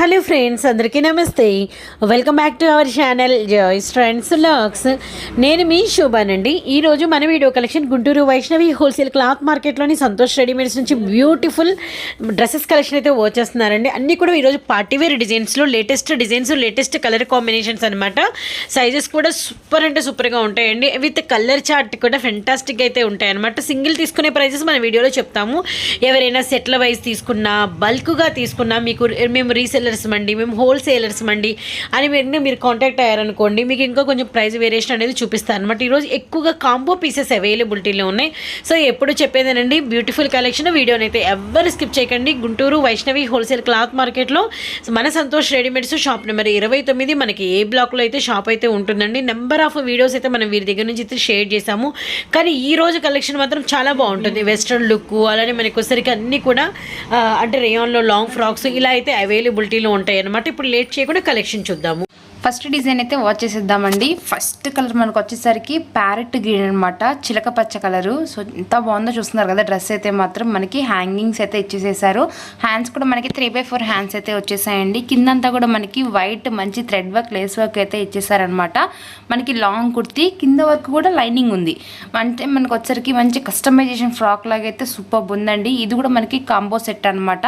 Hello friends అందరికీ నమస్తే. Welcome back to our channel Joyce friends locks నేను మీ శోభానండి. ఈరోజు మన video collection Guntur Vaishnavi wholesale cloth మార్కెట్లోని Santosh readymades నుంచి బ్యూటిఫుల్ డ్రెస్సెస్ కలెక్షన్ అయితే వచ్చేస్తున్నారండి. అన్నీ కూడా ఈరోజు party wear డిజైన్స్లో latest designs latest colour combinations అనమాట సైజెస్ కూడా సూపర్ అంటే సూపర్గా ఉంటాయండి. విత్ కలర్ చార్ట్ కూడా ఫెంటాస్టిక్ అయితే ఉంటాయి అనమాట సింగిల్ తీసుకునే ప్రైజెస్ మన వీడియోలో చెప్తాము. ఎవరైనా సెట్ల వైజ్ తీసుకున్నా బల్క్గా తీసుకున్నా మీకు మేము రీసెల్లర్స్ అండి మేము హోల్సేలర్స్ మండి అని వెంటనే మీరు కాంటాక్ట్ అయ్యారనుకోండి మీకు ఇంకా కొంచెం ప్రైస్ వేరియేషన్ అనేది చూపిస్తాను. అనమాట ఈరోజు ఎక్కువగా కాంబో పీసెస్ అవైలబిలిటీలో ఉన్నాయి. సో ఎప్పుడు చెప్పేదేనండి బ్యూటిఫుల్ కలెక్షన్ వీడియోని అయితే ఎవ్వరు స్కిప్ చేయకండి. గుంటూరు వైష్ణవి హోల్సేల్ క్లాత్ మార్కెట్లో మన సంతోష్ రెడీమేడ్స్ షాప్ నెంబర్ ఇరవై తొమ్మిది. మనకి ఏ బ్లాక్లో అయితే షాప్ అయితే ఉంటుందండి నెంబర్ ఆఫ్ వీడియోస్ అయితే మనం వీరి దగ్గర నుంచి అయితే షేర్ చేసాము కానీ ఈ రోజు కలెక్షన్ మాత్రం చాలా బాగుంటుంది. వెస్ట్రన్ లుక్ అలానే మనకి ఒకసారికి అన్నీ కూడా అంటే రేయాన్లో లాంగ్ ఫ్రాక్స్ ఇలా అయితే ఖాళీలు ఉంటాయి అనమాట ఇప్పుడు లేట్ చేయకుండా కలెక్షన్ చూద్దాము. ఫస్ట్ డిజైన్ అయితే వాచ్ చేసేద్దామండి. ఫస్ట్ కలర్ మనకు వచ్చేసరికి ప్యారెట్ గ్రీన్ అనమాట చిలక పచ్చ కలరు. సో ఎంత బాగుందో చూస్తున్నారు కదా డ్రెస్ అయితే మాత్రం. మనకి హ్యాంగింగ్స్ అయితే ఇచ్చేసేసారు. హ్యాండ్స్ కూడా మనకి త్రీ బై ఫోర్ హ్యాండ్స్ అయితే వచ్చేసాయండి. కిందంతా కూడా మనకి వైట్ మంచి థ్రెడ్ వర్క్ లేస్ వర్క్ అయితే ఇచ్చేసారనమాట మనకి లాంగ్ కుర్తి కింద వరకు కూడా లైనింగ్ ఉంది. అంటే మనకు వచ్చరికి మంచి కస్టమైజేషన్ ఫ్రాక్ లాగా అయితే సూపర్ ఉందండి. ఇది కూడా మనకి కాంబో సెట్ అనమాట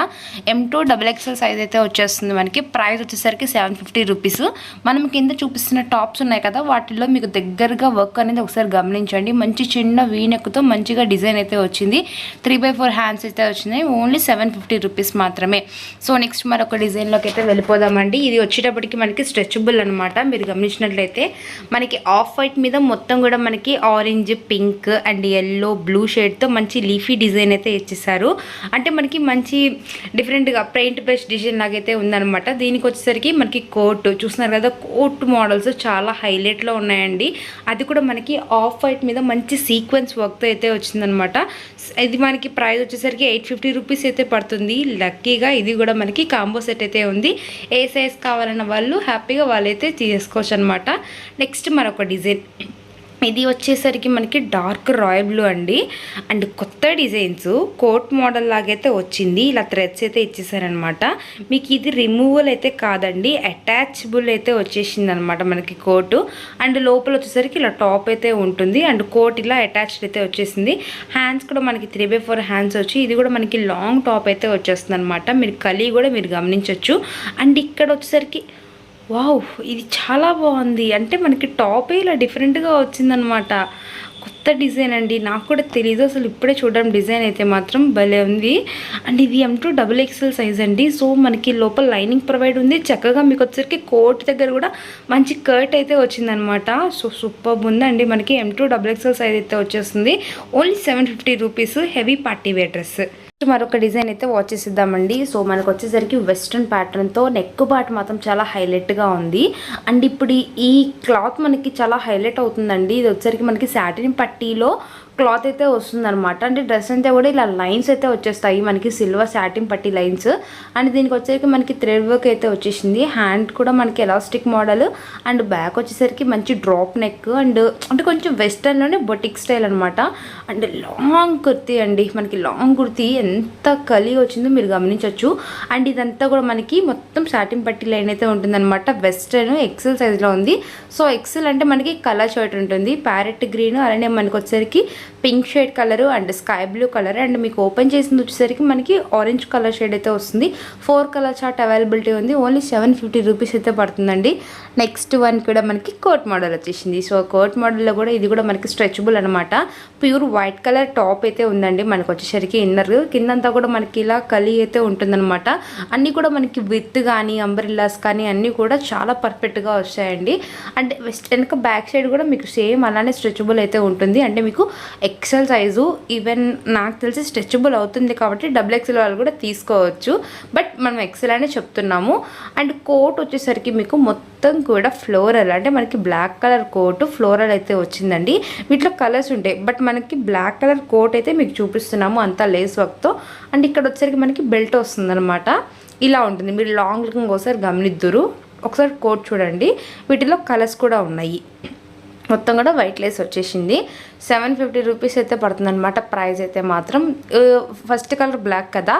M two double XL size అయితే వచ్చేస్తుంది మనకి. ప్రైస్ వచ్చేసరికి సెవెన్ ఫిఫ్టీ రూపీస్ మనం కింద చూపిస్తున్న టాప్స్ ఉన్నాయి కదా వాటిల్లో మీకు దగ్గరగా వర్క్ అనేది ఒకసారి గమనించండి. మంచి చిన్న వీనెక్తో మంచిగా డిజైన్ అయితే వచ్చింది. త్రీ బై ఫోర్ హ్యాండ్స్ అయితే వచ్చినాయి. ఓన్లీ సెవెన్ ఫిఫ్టీ రూపీస్ మాత్రమే. సో నెక్స్ట్ మరొక డిజైన్లోకి అయితే వెళ్ళిపోదామండి. ఇది వచ్చేటప్పటికి మనకి స్ట్రెచబుల్ అనమాట మీరు గమనించినట్లయితే మనకి ఆఫ్ వైట్ మీద మొత్తం కూడా మనకి orange pink and yellow blue షేడ్తో మంచి లీఫీ డిజైన్ అయితే ఇచ్చేసారు అంటే మనకి మంచి డిఫరెంట్గా పెయింట్ బెస్ట్ డిజైన్ లాగైతే ఉందనమాట దీనికి వచ్చేసరికి మనకి కోట్ చూస్తున్నారు కదా కోట్ మోడల్స్ చాలా హైలైట్లో ఉన్నాయండి. అది కూడా మనకి ఆఫ్ వైట్ మీద మంచి సీక్వెన్స్ వర్క్తో అయితే వచ్చిందనమాట. ఇది మనకి ప్రైస్ వచ్చేసరికి ఎయిట్ ఫిఫ్టీ రూపీస్ అయితే పడుతుంది. లక్కీగా ఇది కూడా మనకి కాంబో సెట్ అయితే ఉంది. ఏ సైజ్ కావాలన్న వాళ్ళు హ్యాపీగా వాళ్ళైతే తీసుకోవచ్చు అనమాట నెక్స్ట్ మరొక డిజైన్. ఇది వచ్చేసరికి మనకి డార్క్ రాయల్ బ్లూ అండి. అండ్ కొత్త డిజైన్స్ కోట్ మోడల్ లాగైతే వచ్చింది. ఇలా థ్రెడ్స్ అయితే ఇచ్చేసారనమాట. మీకు ఇది రిమూవల్ అయితే కాదండి. అటాచబుల్ అయితే వచ్చేసింది అనమాట మనకి కోటు. అండ్ లోపల వచ్చేసరికి ఇలా టాప్ అయితే ఉంటుంది. అండ్ కోట్ ఇలా అటాచ్డ్ అయితే వచ్చేసింది. హ్యాండ్స్ కూడా మనకి త్రీ బై ఫోర్ హ్యాండ్స్ వచ్చి ఇది కూడా మనకి లాంగ్ టాప్ అయితే వచ్చేస్తుంది అనమాట మీరు కలిగి కూడా మీరు గమనించవచ్చు అండ్ ఇక్కడ వచ్చేసరికి వావ్ ఇది చాలా బాగుంది. అంటే మనకి టాపే ఇలా డిఫరెంట్గా వచ్చిందనమాట కొత్త డిజైన్ అండి. నాకు కూడా తెలీదు. అసలు ఇప్పుడే చూడడం డిజైన్ అయితే మాత్రం భలే ఉంది. అండ్ ఇది M two double XL size అండి. సో మనకి లోపల లైనింగ్ ప్రొవైడ్ ఉంది. చక్కగా మీకు వచ్చేసరికి కోట్ దగ్గర కూడా మంచి కర్ట్ అయితే వచ్చిందనమాట సో సూపర్ ఉందండి. మనకి M two double XL size అయితే వచ్చేస్తుంది. Only seven fifty rupees heavy party wear dress మరొక డిజైన్ అయితే వాచ్ చేసిద్దామండి. సో మనకు వచ్చేసరికి వెస్ట్రన్ ప్యాటర్న్తో నెక్ పార్ట్ మాత్రం చాలా హైలైట్గా ఉంది. అండ్ ఇప్పుడు ఈ- క్లాత్ మనకి చాలా హైలైట్ అవుతుందండి. ఇది వచ్చేసరికి మనకి శాటిన్ పట్టీలో క్లాత్ అయితే వస్తుందన్నమాట. అంటే డ్రెస్ అంతా కూడా ఇలా లైన్స్ అయితే వచ్చేస్తాయి. మనకి సిల్వర్ శాటిన్ పట్టి లైన్స్. అండ్ దీనికి వచ్చేసరికి మనకి థ్రెడ్ వర్క్ అయితే వచ్చేసింది. హ్యాండ్ కూడా మనకి ఎలాస్టిక్ మోడల్. అండ్ బ్యాక్ వచ్చేసరికి మంచి డ్రాప్ నెక్. అండ్ అంటే కొంచెం వెస్టర్న్లోనే బొటిక్ స్టైల్ అనమాట అండ్ లాంగ్ కుర్తీ అండి. మనకి లాంగ్ కుర్తీ ఎంత కలిగి వచ్చిందో మీరు గమనించవచ్చు అండ్ ఇదంతా కూడా మనకి మొత్తం శాటిన్ పట్టి లైన్ అయితే ఉంటుందన్నమాట. వెస్టర్న్ ఎక్సెల్ సైజ్లో ఉంది. సో ఎక్సెల్ అంటే మనకి కలర్ షర్ట్ ఉంటుంది. Parrot green. అలానే మనకి వచ్చేసరికి pink shade colour and sky blue colour. And మీకు ఓపెన్ చేసింది వచ్చేసరికి మనకి ఆరెంజ్ కలర్ షేడ్ అయితే వస్తుంది. ఫోర్ కలర్ చార్ట్ అవైలబిలిటీ ఉంది. ఓన్లీ సెవెన్ ఫిఫ్టీ రూపీస్ అయితే పడుతుందండి. నెక్స్ట్ వన్ కూడా మనకి కోట్ మోడల్ వచ్చేసింది. సో కోట్ మోడల్లో కూడా ఇది కూడా మనకి స్ట్రెచబుల్ అనమాట ప్యూర్ వైట్ కలర్ టాప్ అయితే ఉందండి మనకు వచ్చేసరికి ఇన్నర్. కిందంతా కూడా మనకి ఇలా కలి అయితే ఉంటుందన్నమాట. అన్నీ కూడా మనకి విత్ కానీ అంబ్రిల్లాస్ కానీ అన్నీ కూడా చాలా పర్ఫెక్ట్గా వస్తాయండి. అంటే వెస్ట్ వెనక బ్యాక్ సైడ్ కూడా మీకు సేమ్ అలానే స్ట్రెచబుల్ అయితే ఉంటుంది. అంటే మీకు ఎక్సెల్ సైజు ఈవెన్ నాకు తెలిసి స్ట్రెచబుల్ అవుతుంది కాబట్టి డబుల్ ఎక్సెల్ వాళ్ళు కూడా తీసుకోవచ్చు. బట్ మనం ఎక్సెల్ అనే చెప్తున్నాము. అండ్ కోట్ వచ్చేసరికి మీకు మొత్తం కూడా ఫ్లోరల్ అంటే మనకి బ్లాక్ కలర్ కోట్ ఫ్లోరల్ అయితే వచ్చిందండి. వీటిలో కలర్స్ ఉంటాయి. బట్ మనకి బ్లాక్ కలర్ కోట్ అయితే మీకు చూపిస్తున్నాము అంతా లేస్ వర్క్తో అండ్ ఇక్కడ వచ్చేసరికి మనకి బెల్ట్ వస్తుందన్నమాట. ఇలా ఉంటుంది. మీరు లాంగ్ లుకింగ్ ఒకసారి గమనిద్దురు. ఒకసారి కోట్ చూడండి. వీటిలో కలర్స్ కూడా ఉన్నాయి. మొత్తం కూడా వైట్ లేస్ వచ్చేసింది. సెవెన్ ఫిఫ్టీ రూపీస్ అయితే పడుతుందనమాట ప్రైస్ అయితే మాత్రం. ఫస్ట్ కలర్ బ్లాక్ కదా.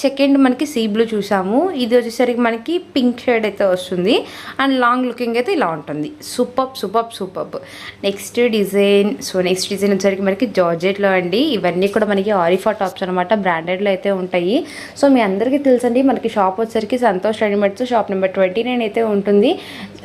సెకండ్ మనకి సీ బ్లూ చూసాము. ఇది వచ్చేసరికి మనకి పింక్ షేడ్ అయితే వస్తుంది. అండ్ లాంగ్ లుకింగ్ అయితే ఇలా ఉంటుంది. Super super super. Next design. So next design వచ్చేసరికి మనకి జార్జెట్లో అండి. ఇవన్నీ కూడా మనకి ఆరిఫా టాప్స్ అనమాట బ్రాండెడ్లో అయితే ఉంటాయి. సో మీ అందరికీ తెలుసండి మనకి షాప్ వచ్చేసరికి Santosh readymades shop number twenty nine అయితే ఉంటుంది.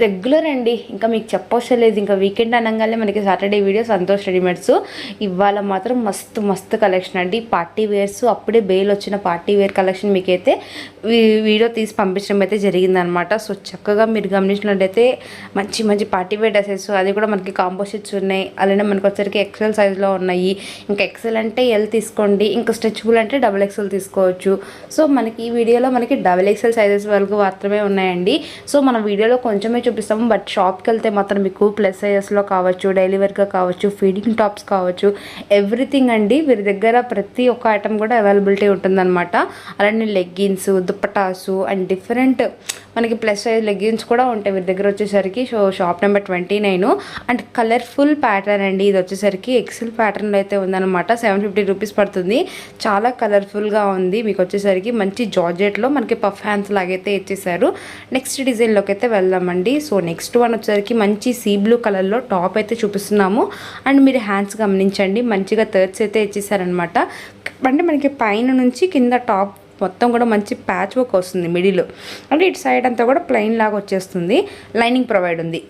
రెగ్యులర్ అండి. ఇంకా మీకు చెప్పవసరం లేదు. ఇంకా వీకెండ్ అనగానే మనకి సాటర్డే వీడియో సంతోష్ రెడీమేడ్స్ ఇవాళ మాత్రం మస్తు మస్తు కలెక్షన్ అండి. పార్టీ వేర్స్ అప్పుడే బెయిల్ వచ్చిన పార్టీ వేర్ కలెక్షన్ మీకైతే వీ- వీడియో తీసి పంపించడం అయితే జరిగిందనమాట. సో చక్కగా మీరు గమనించినట్టయితే మంచి మంచి పార్టీ వేర్ డ్రెస్సెస్ అది కూడా మనకి కాంపోజిట్స్ ఉన్నాయి. అలానే మనకి వచ్చరికి ఎక్సెల్ సైజులో ఉన్నాయి. ఇంకా ఎక్సెల్ అంటే ఎల్ తీసుకోండి. ఇంకా స్ట్రెచబుల్ అంటే డబుల్ ఎక్సెల్ తీసుకోవచ్చు. సో మనకి ఈ వీడియోలో మనకి డబుల్ ఎక్సెల్ సైజెస్ వరకు మాత్రమే ఉన్నాయండి. సో మనం వీడియోలో కొంచెమే చూపిస్తాము. బట్ షాప్కి వెళ్తే మాత్రం మీకు ప్లస్ సైజెస్లో కావచ్చు డైలీ వేర్గా కావచ్చు ఫీడింగ్ టాప్స్ కావచ్చు ఎవ్రీథింగ్ అండి వీరి దగ్గర ప్రతి ఒక్క ఐటమ్ కూడా అవైలబిలిటీ ఉంటుందన్నమాట. అలానే లెగ్గిన్స్ దుప్పటాసు అండ్ డిఫరెంట్ మనకి ప్లస్ సైజ్ లెగ్గిన్స్ కూడా ఉంటాయి. వీరి దగ్గర వచ్చేసరికి show shop number twenty nine and colourful pattern అండి. ఇది వచ్చేసరికి ఎక్సెల్ ప్యాటర్న్లో అయితే ఉందన్నమాట. సెవెన్ ఫిఫ్టీ రూపీస్ పడుతుంది. చాలా కలర్ఫుల్గా ఉంది. మీకు వచ్చేసరికి మంచి జార్జెట్లో మనకి పఫ్ హ్యాండ్స్ లాగైతే ఇచ్చేసారు నెక్స్ట్ డిజైన్లోకి అయితే వెళ్దామండి. సో నెక్స్ట్ వన్ వచ్చేసరికి మంచి సీ బ్లూ కలర్లో టాప్ అయితే చూపిస్తున్నాము. అండ్ మీరు హ్యాండ్స్ గమనించండి. మంచిగా థర్డ్స్ అయితే ఇచ్చేసారనమాట అంటే మనకి పైన నుంచి కింద టాప్ మొత్తం కూడా మంచి ప్యాచ్ వర్క్ వస్తుంది మిడిల్ అంటే ఇటు సైడ్ అంతా కూడా ప్లెయిన్ లాగా వచ్చేస్తుంది. లైనింగ్ ప్రొవైడ్ ఉంది.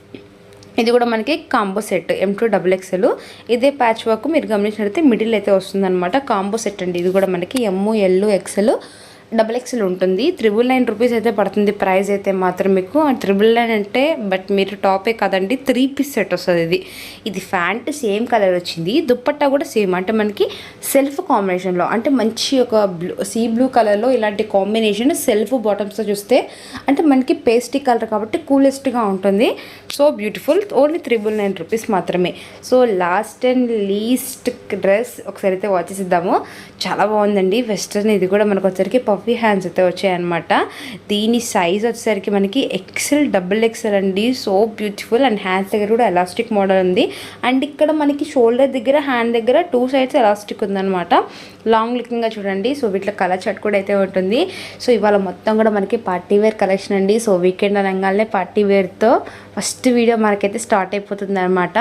ఇది కూడా మనకి combo set M two double XL ఇదే ప్యాచ్ వర్క్ మీరు గమనించినట్లయితే మిడిల్ అయితే వస్తుంది అనమాట కాంబో సెట్ అండి. ఇది కూడా మనకి M L XL double XL ఉంటుంది. త్రిబుల్ నైన్ రూపీస్ అయితే పడుతుంది ప్రైస్ అయితే మాత్రం మీకు. త్రిబుల్ నైన్ అంటే బట్ మీరు టాపే కాదండి త్రీ పీస్ సెట్ వస్తుంది ఇది. ఇది ఫ్యాంట్ సేమ్ కలర్ వచ్చింది. దుప్పట్టా కూడా సేమ్ అంటే మనకి సెల్ఫ్ కాంబినేషన్లో అంటే మంచి ఒక బ్లూ సీ బ్లూ కలర్లో ఇలాంటి కాంబినేషన్ సెల్ఫ్ బాటమ్స్తో చూస్తే అంటే మనకి పేస్టీ కలర్ కాబట్టి కూలెస్ట్గా ఉంటుంది. So beautiful only triple nine rupees మాత్రమే. So last and least dress ఒకసారి అయితే వాచ్ చేసిద్దాము. చాలా బాగుందండి. వెస్ట్రన్ ఇది కూడా మనకు వచ్చరికి పఫ్ హ్యాండ్స్ అయితే వచ్చాయన్నమాట. దీని సైజ్ వచ్చేసరికి మనకి ఎక్సెల్ డబుల్ ఎక్సెల్ అండి. సో బ్యూటిఫుల్ అండ్ హ్యాండ్స్ దగ్గర కూడా ఎలాస్టిక్ మోడల్ ఉంది. అండ్ ఇక్కడ మనకి షోల్డర్ దగ్గర హ్యాండ్ దగ్గర టూ సైడ్స్ ఎలాస్టిక్ ఉందన్నమాట. లాంగ్ లుకింగ్గా చూడండి. సో వీటిలో కలర్ షర్ట్ కూడా అయితే ఉంటుంది. సో ఇవాళ మొత్తం కూడా మనకి పార్టీ వేర్ కలెక్షన్ అండి. సో వీకెండ్ అనగానే పార్టీ వేర్తో ఫస్ట్ వీడియో మనకైతే స్టార్ట్ అయిపోతుంది అనమాట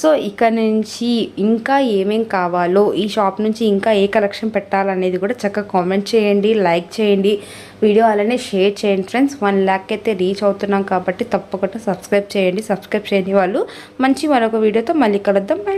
సో ఇక్కడ నుంచి ఇంకా ఏమేం కావాలో ఈ షాప్ నుంచి ఇంకా ఏ కలెక్షన్ పెట్టాలనేది కూడా చక్కగా కామెంట్ చేయండి. లైక్ చేయండి. వీడియో అలానే షేర్ చేయండి ఫ్రెండ్స్. వన్ ల్యాక్ అయితే రీచ్ అవుతున్నాం కాబట్టి తప్పకుండా సబ్స్క్రైబ్ చేయండి. సబ్స్క్రైబ్ చేయని వాళ్ళు మంచి మరొక వీడియోతో మళ్ళీ కలుద్దాం.